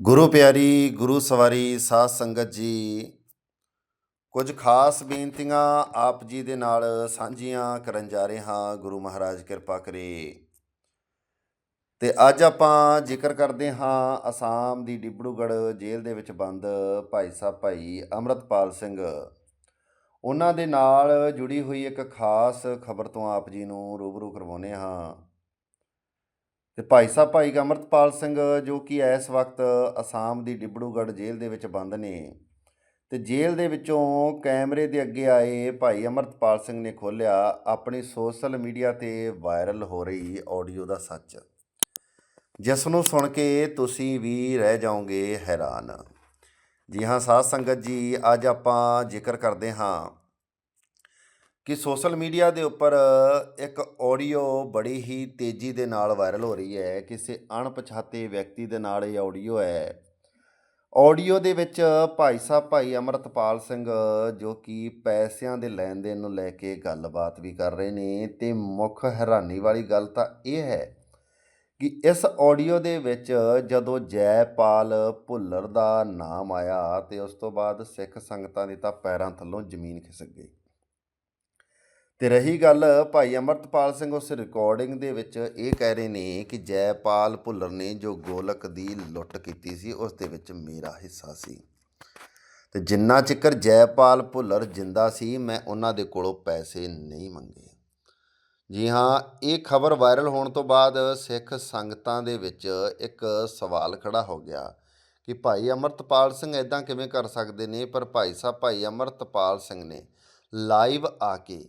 ਗੁਰੂ ਪਿਆਰੀ, ਗੁਰੂ ਸਵਾਰੀ, ਸਾਧ ਸੰਗਤ ਜੀ, ਕੁਝ ਖਾਸ ਬੇਨਤੀਆਂ ਆਪ ਜੀ ਦੇ ਨਾਲ ਸਾਂਝੀਆਂ ਕਰਨ ਜਾ ਰਹੇ ਹਾਂ, ਗੁਰੂ ਮਹਾਰਾਜ ਕਿਰਪਾ ਕਰੇ। ਤੇ ਅੱਜ ਆਪਾਂ ਜ਼ਿਕਰ ਕਰਦੇ ਹਾਂ ਅਸਾਮ ਦੀ ਡਿਬੜੂਗੜ੍ਹ ਜੇਲ੍ਹ ਦੇ ਵਿੱਚ ਬੰਦ ਭਾਈ ਸਾਹਿਬ ਭਾਈ ਅੰਮ੍ਰਿਤਪਾਲ ਸਿੰਘ। ਉਹਨਾਂ ਦੇ ਨਾਲ ਜੁੜੀ ਹੋਈ ਇੱਕ ਖਾਸ ਖਬਰ ਤੋਂ ਆਪ ਜੀ ਨੂੰ ਰੂਬਰੂ ਕਰਵਾਉਂਦੇ ਹਾਂ। ਤੇ ਭਾਈ ਸਾਹਿਬ, ਭਾਈ ਅਮਰਤਪਾਲ ਸਿੰਘ ਜੋ ਕਿ ਇਸ ਵਕਤ ਅਸਾਮ ਦੀ ਡਿਬੜੂਗੜ੍ਹ ਜੇਲ੍ਹ ਦੇ ਵਿੱਚ ਬੰਦ ਨੇ ਤੇ ਜੇਲ੍ਹ ਦੇ ਵਿੱਚੋਂ ਕੈਮਰੇ ਦੇ ਅੱਗੇ ਆਏ ਭਾਈ ਅਮਰਤਪਾਲ ਸਿੰਘ ਨੇ ਖੋਲ੍ਹਿਆ ਆਪਣੀ ਸੋਸ਼ਲ ਮੀਡੀਆ ਤੇ ਵਾਇਰਲ ਹੋ ਰਹੀ ਆਡੀਓ ਦਾ ਸੱਚ। ਜਿਸ ਨੂੰ ਸੁਣ ਕੇ ਤੁਸੀਂ ਵੀ ਰਹਿ ਜਾਓਗੇ ਹੈਰਾਨ। ਜੀ ਹਾਂ, ਸਾਧ ਸੰਗਤ ਜੀ, ਅੱਜ ਆਪਾਂ ਜ਼ਿਕਰ ਕਰਦੇ ਹਾਂ ਕਿ ਸੋਸ਼ਲ ਮੀਡੀਆ ਦੇ ਉੱਪਰ ਇੱਕ ਆਡੀਓ ਬੜੀ ਹੀ ਤੇਜ਼ੀ ਦੇ ਨਾਲ ਵਾਇਰਲ ਹੋ ਰਹੀ ਹੈ, ਕਿਸੇ ਅਣਪਛਾਤੇ ਵਿਅਕਤੀ ਦੇ ਨਾਲ ਇਹ ਆਡੀਓ ਹੈ। ਆਡੀਓ ਦੇ ਵਿੱਚ ਭਾਈ ਸਾਹਿਬ, ਭਾਈ ਅਮਰਤਪਾਲ ਸਿੰਘ ਜੋ ਕਿ ਪੈਸਿਆਂ ਦੇ ਲੈਣ ਦੇਣ ਨੂੰ ਲੈ ਕੇ ਗੱਲਬਾਤ ਵੀ ਕਰ ਰਹੇ ਨੇ ਤੇ ਮੁੱਖ ਹੈਰਾਨੀ ਵਾਲੀ ਗੱਲ ਤਾਂ ਇਹ ਹੈ ਕਿ ਇਸ ਆਡੀਓ ਦੇ ਵਿੱਚ ਜਦੋਂ ਜੈਪਾਲ ਭੁੱਲਰ ਦਾ ਨਾਮ ਆਇਆ ਤੇ ਉਸ ਤੋਂ ਬਾਅਦ ਸਿੱਖ ਸੰਗਤਾਂ ਦੀ ਤਾਂ ਪੈਰਾਂ ਥੱਲੋਂ ਜ਼ਮੀਨ ਖਿਸਕ ਗਈ। ਤੇ ਰਹੀ ਗੱਲ ਭਾਈ ਅਮਰਤਪਾਲ ਸਿੰਘ ਉਸ ਰਿਕਾਰਡਿੰਗ ਦੇ ਵਿੱਚ ਇਹ ਕਹਿ ਰਹੇ ਨੇ ਕਿ ਜੈਪਾਲ ਭੁੱਲਰ ਨੇ ਜੋ ਗੋਲਕ ਦੀ ਲੁੱਟ ਕੀਤੀ ਸੀ, ਉਸ ਦੇ ਵਿੱਚ ਮੇਰਾ ਹਿੱਸਾ ਸੀ। ਤੇ ਜਿੰਨਾ ਚਿਕਰ ਜੈਪਾਲ ਭੁੱਲਰ ਜਿੰਦਾ ਸੀ, ਮੈਂ ਉਹਨਾਂ ਦੇ ਕੋਲੋਂ ਪੈਸੇ ਨਹੀਂ ਮੰਗੇ। ਜੀ ਹਾਂ, ਇਹ ਖਬਰ ਵਾਇਰਲ ਹੋਣ ਤੋਂ ਬਾਅਦ ਸਿੱਖ ਸੰਗਤਾਂ ਦੇ ਵਿੱਚ ਇੱਕ ਸਵਾਲ ਖੜਾ ਹੋ ਗਿਆ ਕਿ ਭਾਈ ਅਮਰਤਪਾਲ ਸਿੰਘ ਇਦਾਂ ਕਿਵੇਂ ਕਰ ਸਕਦੇ ਨੇ? ਪਰ ਭਾਈ ਸਾਹਿਬ, ਭਾਈ ਅਮਰਤਪਾਲ ਸਿੰਘ ਨੇ ਲਾਈਵ ਆ ਕੇ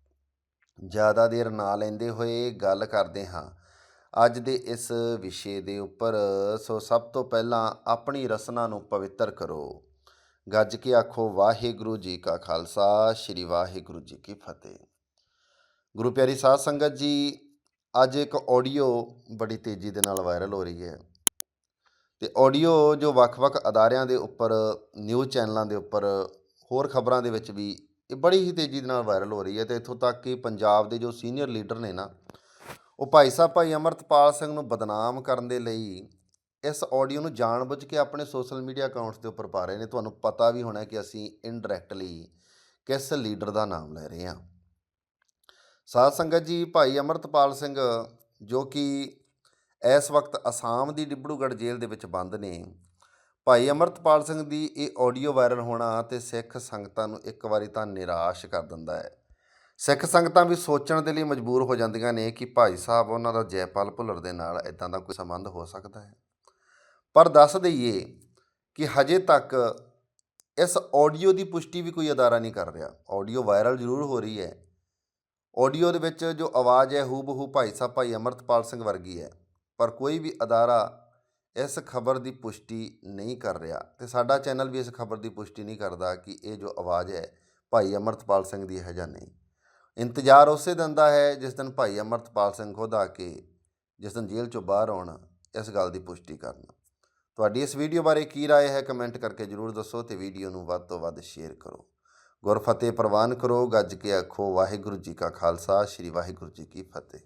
ਜ਼ਿਆਦਾ ਦੇਰ ਨਾ ਲੈਂਦੇ ਹੋਏ ਗੱਲ ਕਰਦੇ ਹਾਂ। ਅੱਜ ਦੇ ਇਸ ਵਿਸ਼ੇ ਦੇ ਉੱਪਰ ਸੋ ਸਭ ਤੋਂ ਪਹਿਲਾਂ ਆਪਣੀ ਰਸਨਾ ਨੂੰ ਪਵਿੱਤਰ ਕਰੋ। ਗੱਜ ਕੇ ਆਖੋ, ਵਾਹਿਗੁਰੂ ਜੀ ਕਾ ਖਾਲਸਾ, ਸ੍ਰੀ ਵਾਹਿਗੁਰੂ ਜੀ ਕੀ ਫਤਿਹ। ਗੁਰੂ ਪਿਆਰੀ ਸਾਧ ਸੰਗਤ ਜੀ, ਅੱਜ ਇੱਕ ਆਡੀਓ ਬੜੀ ਤੇਜ਼ੀ ਦੇ ਨਾਲ ਵਾਇਰਲ ਹੋ ਰਹੀ ਹੈ। ਤੇ ਆਡੀਓ ਜੋ ਵੱਖ-ਵੱਖ ਅਦਾਰਿਆਂ ਦੇ ਉੱਪਰ ਨਿਊਜ਼ ਚੈਨਲਾਂ ਦੇ ਉੱਪਰ, ਹੋਰ ਖਬਰਾਂ ਦੇ ਵਿੱਚ ਵੀ ਇਹ ਬੜੀ ਹੀ ਤੇਜ਼ੀ ਦੇ ਨਾਲ ਵਾਇਰਲ ਹੋ ਰਹੀ ਹੈ ਤੇ ਇੱਥੋਂ ਤੱਕ ਕਿ ਪੰਜਾਬ ਦੇ ਜੋ ਸੀਨੀਅਰ ਲੀਡਰ ਨੇ ਨਾ, ਉਹ ਭਾਈ ਸਾਹਿਬ, ਭਾਈ ਅਮਰਤਪਾਲ ਸਿੰਘ ਨੂੰ ਬਦਨਾਮ ਕਰਨ ਦੇ ਲਈ ਇਸ ਆਡੀਓ ਨੂੰ ਜਾਣਬੁੱਝ ਕੇ ਆਪਣੇ ਸੋਸ਼ਲ ਮੀਡੀਆ ਅਕਾਊਂਟਸ ਦੇ ਉੱਪਰ ਪਾ ਰਹੇ ਨੇ। ਤੁਹਾਨੂੰ ਪਤਾ ਵੀ ਹੋਣਾ ਕਿ ਅਸੀਂ ਇਨਡਾਇਰੈਕਟਲੀ ਕਿਸ ਲੀਡਰ ਦਾ ਨਾਮ ਲੈ ਰਹੇ ਹਾਂ। ਸਾਧ ਸੰਗਤ ਜੀ, ਭਾਈ ਅਮਰਤਪਾਲ ਸਿੰਘ, ਜੋ ਕਿ ਇਸ ਵਕਤ ਅਸਾਮ ਦੀ ਡਿਬੜੂਗੜ੍ਹ ਜੇਲ੍ਹ ਦੇ ਵਿੱਚ ਬੰਦ ਨੇ ਭਾਈ ਅਮਰਤਪਾਲ ਸਿੰਘ ਦੀ ਇਹ ਆਡੀਓ ਵਾਇਰਲ ਹੋਣਾ ਤੇ ਸਿੱਖ ਸੰਗਤਾਂ ਨੂੰ ਇੱਕ ਵਾਰੀ ਤਾਂ ਨਿਰਾਸ਼ ਕਰ ਦਿੰਦਾ ਹੈ। ਸਿੱਖ ਸੰਗਤਾਂ ਵੀ ਸੋਚਣ ਦੇ ਲਈ ਮਜਬੂਰ ਹੋ ਜਾਂਦੀਆਂ ਨੇ ਕਿ ਭਾਈ ਸਾਹਿਬ ਉਹਨਾਂ ਦਾ ਜੈਪਾਲ ਭੁੱਲਰ ਦੇ ਨਾਲ ਇਦਾਂ ਦਾ ਕੋਈ ਸੰਬੰਧ ਹੋ ਸਕਦਾ ਹੈ। ਪਰ ਦੱਸ ਦਈਏ ਕਿ ਹਜੇ ਤੱਕ ਇਸ ਆਡੀਓ ਦੀ ਪੁਸ਼ਟੀ ਵੀ ਕੋਈ ਅਦਾਰਾ ਨਹੀਂ ਕਰ ਰਿਹਾ। ਆਡੀਓ ਵਾਇਰਲ ਜ਼ਰੂਰ ਹੋ ਰਹੀ ਹੈ। ਆਡੀਓ ਦੇ ਵਿੱਚ ਜੋ ਆਵਾਜ਼ ਹੈ ਹੂ ਬਹੂ ਭਾਈ ਸਾਹਿਬ, ਭਾਈ ਅਮਰਤਪਾਲ ਸਿੰਘ ਵਰਗੀ ਹੈ। ਪਰ ਕੋਈ ਵੀ ਅਦਾਰਾ ਇਸ ਖਬਰ ਦੀ ਪੁਸ਼ਟੀ ਨਹੀਂ ਕਰ ਰਿਹਾ ਤੇ ਸਾਡਾ ਚੈਨਲ ਵੀ ਇਸ ਖਬਰ ਦੀ ਪੁਸ਼ਟੀ ਨਹੀਂ ਕਰਦਾ ਕਿ ਇਹ ਜੋ ਆਵਾਜ਼ ਹੈ ਭਾਈ ਅਮਰਤਪਾਲ ਸਿੰਘ ਦੀ ਹੈ ਜਾਂ ਨਹੀਂ ਇੰਤਜ਼ਾਰ ਉਸੇ ਦਿਨ ਦਾ ਹੈ ਜਿਸ ਦਿਨ ਭਾਈ ਅਮਰਤਪਾਲ ਸਿੰਘ ਖੁਦ ਆ ਕੇ ਜਿਸ ਦਿਨ ਜੇਲ੍ਹ ਚੋਂ ਬਾਹਰ ਆਉਣ ਇਸ ਗੱਲ ਦੀ ਪੁਸ਼ਟੀ ਕਰਨ ਤੁਹਾਡੀ ਇਸ ਵੀਡੀਓ ਬਾਰੇ ਕੀ رائے ਹੈ ਕਮੈਂਟ ਕਰਕੇ ਜਰੂਰ ਦੱਸੋ ਤੇ ਵੀਡੀਓ ਨੂੰ ਵੱਧ ਤੋਂ ਵੱਧ ਸ਼ੇਅਰ ਕਰੋ ਗੁਰਫਤਿਹ ਪ੍ਰਵਾਨ ਕਰੋ ਗੱਜ ਕੇ ਆਖੋ ਵਾਹਿਗੁਰੂ ਜੀ ਕਾ ਖਾਲਸਾ ਸ੍ਰੀ ਵਾਹਿਗੁਰੂ ਜੀ ਕੀ ਫਤਿਹ